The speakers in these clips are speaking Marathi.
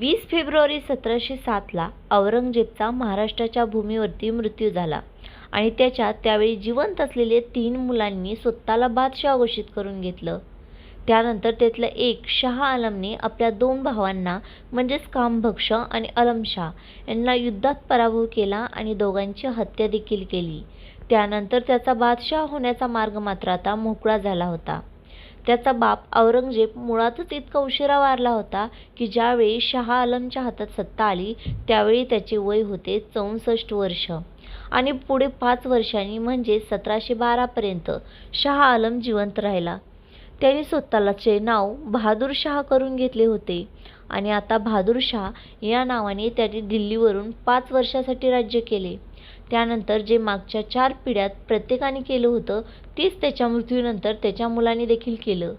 वीस फेब्रुवारी सतराशे सातला औरंगजेबचा महाराष्ट्राच्या भूमीवरती मृत्यू झाला. आणि त्याच्या त्यावेळी जिवंत असलेले तीन मुलांनी स्वतःला बादशाह घोषित करून घेतलं. त्यानंतर त्यातल्या एक शाह आलमने आपल्या दोन भावांना म्हणजेच कामभक्ष आणि अलमशाह यांना युद्धात पराभव केला आणि दोघांची हत्या देखील केली. त्यानंतर त्याचा बादशाह होण्याचा मार्ग मात्र आता मोकळा झाला होता. त्याचा बाप औरंगजेब मुळातच इतका उशिरा वारला होता की ज्यावेळी शहा आलमच्या हातात सत्ता आली त्यावेळी त्याचे वय होते चौसष्ट वर्ष. आणि पुढे पाच वर्षांनी म्हणजे सतराशे बारापर्यंत शहा आलम जिवंत राहिला. त्याने स्वतःचे नाव बहादूर शहा करून घेतले होते. आणि आता बहादूर शहा या नावाने त्याने दिल्लीवरून पाच वर्षासाठी राज्य केले. त्यानंतर जे मागच्या चार पिढ्यात प्रत्येकाने केलं होतं तेच त्याच्या मृत्यूनंतर त्याच्या मुलाने देखील केलं.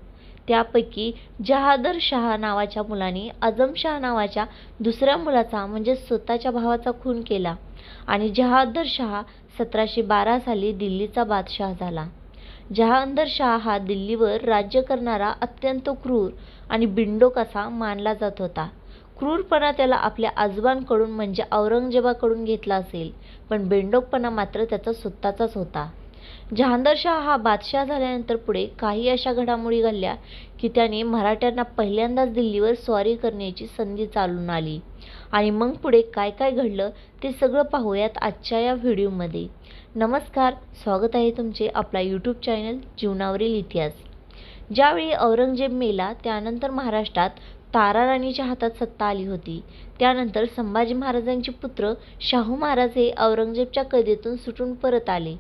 त्यापैकी जहादर शाह नावाच्या मुलाने आझमशाह नावाच्या दुसऱ्या मुलाचा म्हणजे स्वतःच्या भावाचा खून केला आणि जहादर शाह सतराशे बारा साली दिल्लीचा बादशाह झाला. जहांदर शाह हा दिल्लीवर राज्य करणारा अत्यंत क्रूर आणि बिंडोक असा मानला जात होता. क्रूरपणा त्याला आपल्या आजोबांकडून म्हणजे औरंगजेबाकडून घेतला असेल. पण बेंडोकपणा मात्र त्याचा स्वतःचाच होता. जहांदरशाह हा बादशाह झाल्यानंतर पुढे काही अशा घडामोडी घडल्या की त्याने मराठ्यांना पहिल्यांदाच दिल्लीवर स्वारी करण्याची संधी चालून आली. आणि मग पुढे काय काय घडलं ते सगळं पाहूयात आजच्या या व्हिडिओमध्ये. नमस्कार स्वागत आहे तुमचे आपला यूट्यूब चॅनल जीवनावरील इतिहास. ज्यावेळी औरंगजेब मेला त्यानंतर महाराष्ट्रात ताराराणीच्या हातात सत्ता आली होती. त्यानंतर संभाजी महाराजांचे पुत्र शाहू महाराज हे औरंगजेबच्या कैदेतून सुटून परत आले.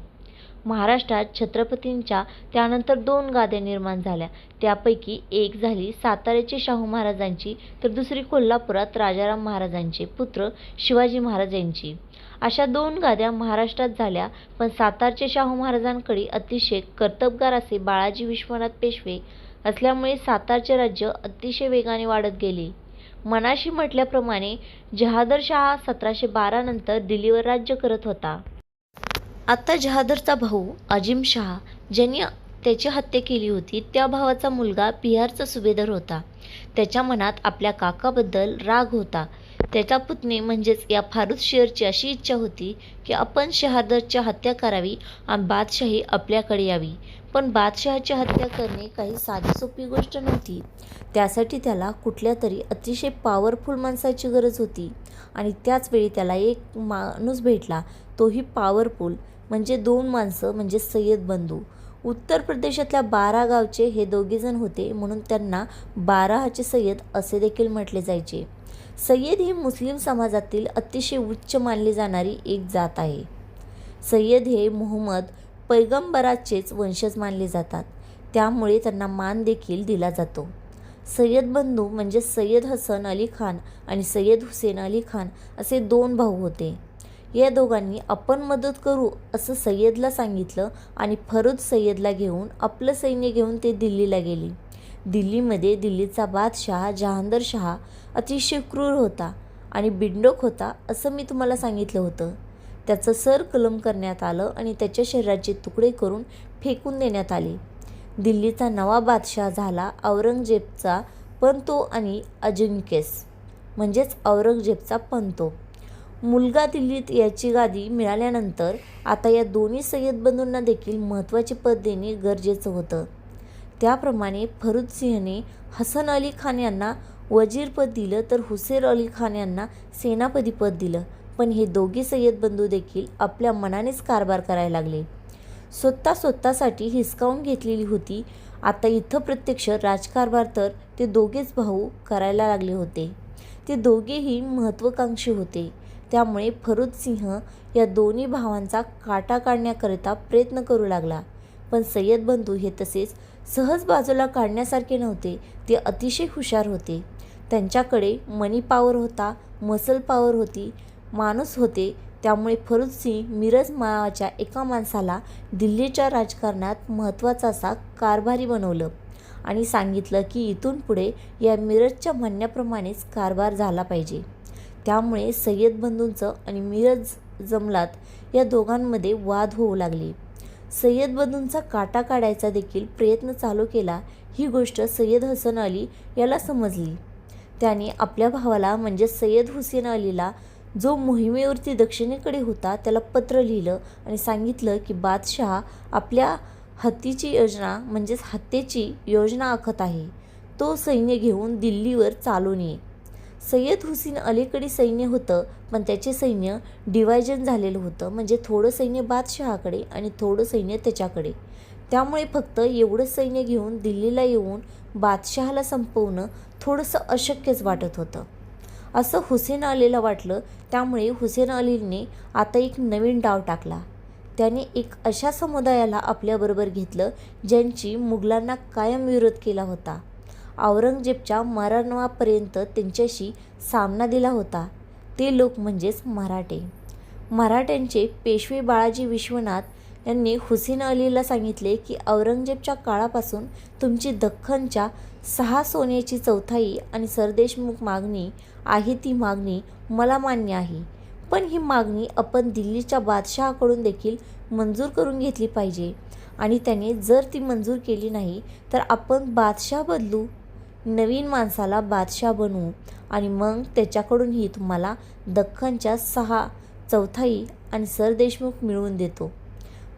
महाराष्ट्रात छत्रपतींच्या त्यानंतर दोन गाद्या निर्माण झाल्या. त्यापैकी एक झाली साताऱ्याची शाहू महाराजांची तर दुसरी कोल्हापुरात राजाराम महाराजांचे पुत्र शिवाजी महाराज यांची अशा दोन गाद्या महाराष्ट्रात झाल्या पण सातारचे शाहू महाराजांकडे अतिशय कर्तबगार असे बाळाजी विश्वनाथ पेशवे असल्यामुळे सातारचे राज्य अतिशय वेगाने वाढत गेले. मनाशी म्हटल्याप्रमाणे जहादर शाह सतराशे बारा नंतर दिल्लीवर राज्य करत होता. आता जहादरचा भाऊ अजिमशहा ज्यांनी त्याची हत्या केली होती त्या भावाचा मुलगा बिहारचा सुभेदार होता. त्याच्या मनात आपल्या काकाबद्दल राग होता. त्याच्या पुतणे म्हणजेच या फारुद शेरची अशी इच्छा होती की आपण शहादरची हत्या करावी आणि बादशाही आपल्याकडे यावी. पण बादशहाची हत्या करणे काही साधी सोपी गोष्ट नव्हती. त्यासाठी त्याला कुठल्या तरी अतिशय पॉवरफुल माणसाची गरज होती. आणि त्याचवेळी त्याला एक माणूस भेटला. तोही पॉवरफुल म्हणजे दोन माणसं म्हणजे सय्यद बंधू. उत्तर प्रदेशातल्या बारा गावचे हे दोघेजण होते म्हणून त्यांना बाराहाचे सय्यद असे देखील म्हटले जायचे. सय्यद ही मुस्लिम समाजातील अतिशय उच्च मानली जाणारी एक जात आहे. सय्यद हे मोहम्मद पैगंबराचेच वंशज मानले जातात. त्यामुळे त्यांना मान देखील दिला जातो. सय्यद बंधू म्हणजे सय्यद हसन अली खान आणि सय्यद हुसेन अली खान असे दोन भाऊ होते. या दोघांनी आपण मदत करू असं सय्यदला सांगितलं आणि फरुद सय्यदला घेऊन आपलं सैन्य घेऊन ते दिल्लीला गेले. दिल्लीमध्ये दिल्लीचा बादशाह जहांदर शहा अतिशय क्रूर होता आणि बिंडोक होता असं मी तुम्हाला सांगितलं होतं. त्याचं सर कलम करण्यात आलं आणि त्याच्या शरीराचे तुकडे करून फेकून देण्यात आले. दिल्लीचा नवा बादशाह झाला औरंगजेबचा पंतो आणि अजिंक्यस. म्हणजेच औरंगजेबचा पंतो मुलगा दिल्लीत याची गादी मिळाल्यानंतर आता या दोन्ही सय्यद बंधूंना देखील महत्त्वाचे पद देणे गरजेचं होतं. त्याप्रमाणे फरुदसिंहने हसन अली खान यांना वजीरपद दिलं तर हुसेर अली खान यांना सेनापतीपद दिलं. पण हे दोघे सय्यद बंधू देखील आपल्या मनानेच कारभार करायला लागले. स्वतः स्वतःसाठी हिसकावून घेतलेली होती. आता इथं प्रत्यक्ष राजकारभार तर ते दोघेच भाऊ करायला लागले होते. ते दोघेही महत्त्वाकांक्षी होते. त्यामुळे फरुद सिंह या दोन्ही भावांचा काटा काढण्याकरिता प्रयत्न करू लागला. पण सय्यद बंधू हे तसेच सहज बाजूला काढण्यासारखे नव्हते. ते अतिशय हुशार होते. त्यांच्याकडे मनी पॉवर होता मसल पॉवर होती माणूस होते. त्यामुळे फरुद सिंग मिरज मावाच्या एका माणसाला दिल्लीच्या राजकारणात महत्त्वाचा असा कारभारी बनवलं आणि सांगितलं की इथून पुढे या मिरजच्या म्हणण्याप्रमाणेच कारभार झाला पाहिजे. त्यामुळे सय्यद बंधूंचं आणि मिरज जमलात या दोघांमध्ये वाद होऊ लागले. सय्यद बदूंचा काटा काढायचा देखील प्रयत्न चालू केला ही गोष्ट सय्यद हसन अली याला समजली. त्याने आपल्या भावाला म्हणजे सय्यद हुसेन अलीला जो मोहिमेवरती दक्षिणेकडे होता त्याला पत्र लिहिलं आणि सांगितलं की बादशहा आपल्या हत्तीची योजना म्हणजेच हत्येची योजना आखत आहे. तो सैन्य घेऊन दिल्लीवर चालून ये. सय्यद हुसेन अलीकडे सैन्य होतं पण त्याचे सैन्य डिवायजन झालेलं होतं. म्हणजे थोडं सैन्य बादशहाकडे आणि थोडं सैन्य त्याच्याकडे. त्यामुळे फक्त एवढं सैन्य घेऊन दिल्लीला येऊन बादशहाला संपवणं थोडंसं अशक्यच वाटत होतं. असं हुसेन अलीला वाटलं. त्यामुळे हुसेन अलीने आता एक नवीन डाव टाकला. त्याने एक अशा समुदायाला आपल्याबरोबर घेतलं ज्यांची मुघलांना कायम विरोध केला होता. औरंगजेबच्या मरणापर्यंत त्यांच्याशी सामना दिला होता. ते लोक म्हणजेच मराठे. मराठ्यांचे पेशवे बाळाजी विश्वनाथ यांनी हुसेन अलीला सांगितले की औरंगजेबच्या काळापासून तुमची दख्खनच्या सहा सोन्याची चौथाई आणि सरदेशमुख मागणी आहे ती मागणी मला मान्य आहे. पण ही मागणी आपण दिल्लीच्या बादशहाकडून देखील मंजूर करून घेतली पाहिजे आणि त्याने जर ती मंजूर केली नाही तर आपण बादशाह बदलू? नवीन माणसाला बादशाह बनवू आणि मग त्याच्याकडूनही तुम्हाला दख्खनच्या सहा चौथाई आणि सरदेशमुख मिळवून देतो.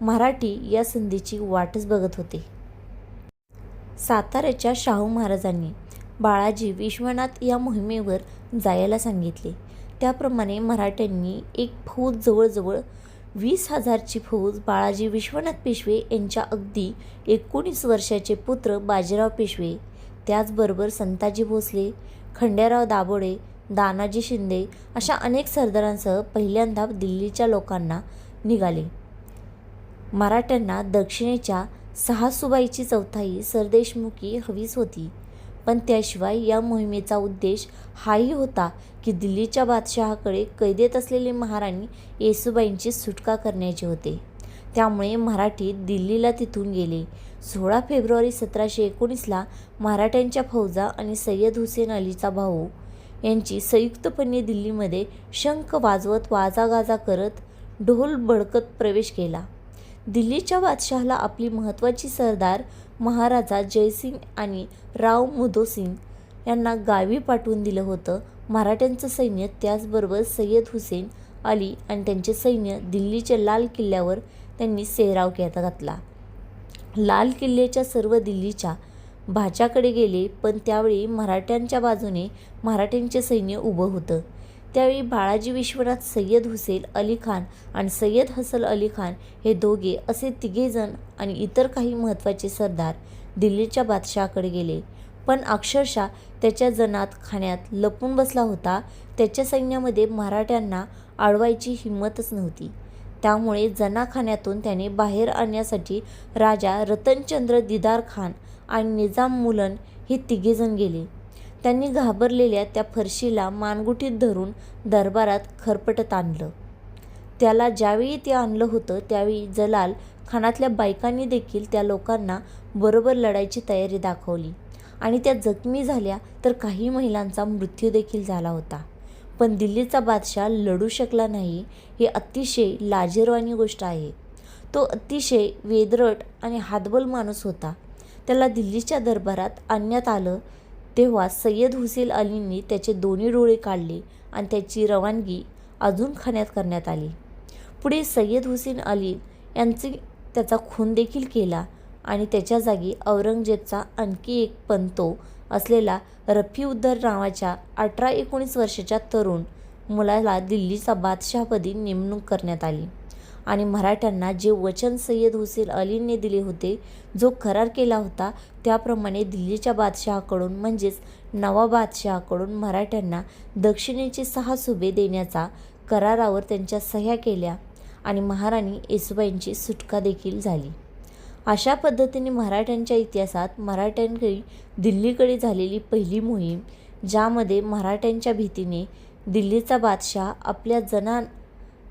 मराठी या संधीची वाटच बघत होते. साताऱ्याच्या शाहू महाराजांनी बाळाजी विश्वनाथ या मोहिमेवर जायला सांगितले. त्याप्रमाणे मराठ्यांनी एक फौज जवळजवळ वीस हजारची फौज बाळाजी विश्वनाथ पेशवे यांच्या अगदी एकोणीस वर्षाचे पुत्र बाजीराव पेशवे त्याचबरोबर संताजी भोसले खंडेराव दाभोळे दानाजी शिंदे अशा अनेक सरदारांसह पहिल्यांदा दिल्लीच्या लोकांना निघाले. मराठ्यांना दक्षिणेच्या सहासुबाईची चौथाई सरदेशमुखी हवीच होती. पण त्याशिवाय या मोहिमेचा उद्देश हाही होता की दिल्लीच्या बादशहाकडे कैदेत असलेले महाराणी येसुबाईंची सुटका करण्याचे होते. त्यामुळे मराठी दिल्लीला तिथून गेले. सोळा फेब्रुवारी सतराशे एकोणीसला मराठ्यांच्या फौजा आणि सय्यद हुसेन अलीचा भाऊ यांची संयुक्तपणे दिल्लीमध्ये शंख वाजवत वाजागाजा करत ढोल बडकत प्रवेश केला. दिल्लीच्या बादशहाला आपली महत्त्वाची सरदार महाराजा जयसिंग आणि राव मुदोसिंग यांना गावी पाठवून दिलं होतं. मराठ्यांचं सैन्य त्याचबरोबर सय्यद हुसेन अली आणि त्यांचे सैन्य दिल्लीच्या लाल किल्ल्यावर त्यांनी सेहराव केला घातला. लाल किल्ल्याच्या सर्व दिल्लीच्या भाच्याकडे गेले पण त्यावेळी मराठ्यांच्या बाजूने मराठ्यांचे सैन्य उभं होतं. त्यावेळी बाळाजी विश्वनाथ सय्यद हुसेन अली खान आणि सय्यद हसल अली खान हे दोघे असे तिघेजण आणि इतर काही महत्त्वाचे सरदार दिल्लीच्या बादशहाकडे गेले. पण अक्षरशः त्याच्या जनात खाण्यात लपून बसला होता. त्याच्या सैन्यामध्ये मराठ्यांना अडवायची हिंमतच नव्हती. त्यामुळे जनाखान्यातून त्याने बाहेर आणण्यासाठी राजा रतनचंद्र दिदार खान आणि निजाम मुलन हे तिघेजण गेले. त्यांनी घाबरलेल्या त्या फरशीला मानगुटीत धरून दरबारात खरपटत आणलं. त्याला ज्यावेळी ते आणलं होतं त्यावेळी जलाल खानातल्या बायकांनी देखील त्या लोकांना बरोबर लढायची तयारी दाखवली. आणि त्या जखमी झाल्या तर काही महिलांचा मृत्यू देखील झाला होता. पण दिल्लीचा बादशाह लढू शकला नाही ही अतिशय लाजिरवाणी गोष्ट आहे. तो अतिशय वेदरट आणि हातबल माणूस होता. त्याला दिल्लीच्या दरबारात आणण्यात आलं तेव्हा सय्यद हुसेन अलींनी त्याचे दोन्ही डोळे काढले आणि त्याची रवानगी अजून खाण्यात करण्यात आली. पुढे सय्यद हुसेन अली यांची त्याचा खून देखील केला आणि त्याच्या जागी औरंगजेबचा आणखी एक पंतो असलेला रफीउद्दर नावाच्या अठरा एकोणीस वर्षाच्या तरुण मुलाला दिल्लीचा बादशहापदी नेमणूक करण्यात आली. आणि मराठ्यांना जे वचन सय्यद हुसेन अलींनी दिले होते जो करार केला होता त्याप्रमाणे दिल्लीच्या बादशहाकडून म्हणजेच नवा बादशहाकडून मराठ्यांना दक्षिणेचे सहा सुबे देण्याचा करारावर त्यांच्या सह्या केल्या आणि महाराणी येसुबाईंची सुटका देखील झाली. अशा पद्धतीने मराठ्यांच्या इतिहासात मराठ्यांकडे दिल्लीकडे झालेली पहिली मोहीम ज्यामध्ये मराठ्यांच्या भीतीने दिल्लीचा बादशाह आपल्या जना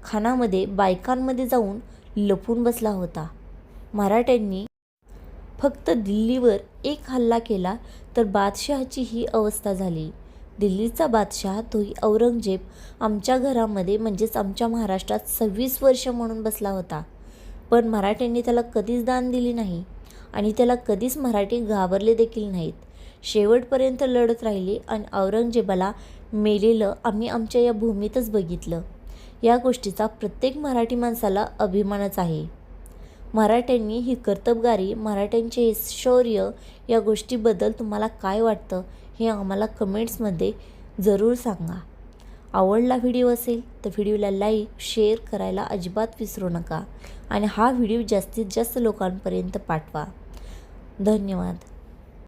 खानामध्ये बायकांमध्ये जाऊन लपून बसला होता. मराठ्यांनी फक्त दिल्लीवर एक हल्ला केला तर बादशहाची ही अवस्था झाली. दिल्लीचा बादशाह तोही औरंगजेब आमच्या घरामध्ये म्हणजेच आमच्या महाराष्ट्रात सव्वीस वर्ष म्हणून बसला होता. पण मराठ्यांनी त्याला कधीच दान दिली नाही आणि त्याला कधीच मराठी घाबरले देखील नाहीत. शेवटपर्यंत लढत राहिली आणि औरंगजेबाला मेलेलं आम्ही आमच्या या भूमीतच बघितलं. या गोष्टीचा प्रत्येक मराठी माणसाला अभिमानच आहे. मराठ्यांनी ही कर्तबगारी मराठ्यांचे हे शौर्य या गोष्टीबद्दल तुम्हाला काय वाटतं हे आम्हाला कमेंट्समध्ये जरूर सांगा. आवडला व्हिडिओ असेल तर व्हिडिओला लाईक शेअर करायला अजिबात विसरू नका. आणि हा व्हिडिओ जास्तीत जास्त लोकांपर्यंत पाठवा. धन्यवाद.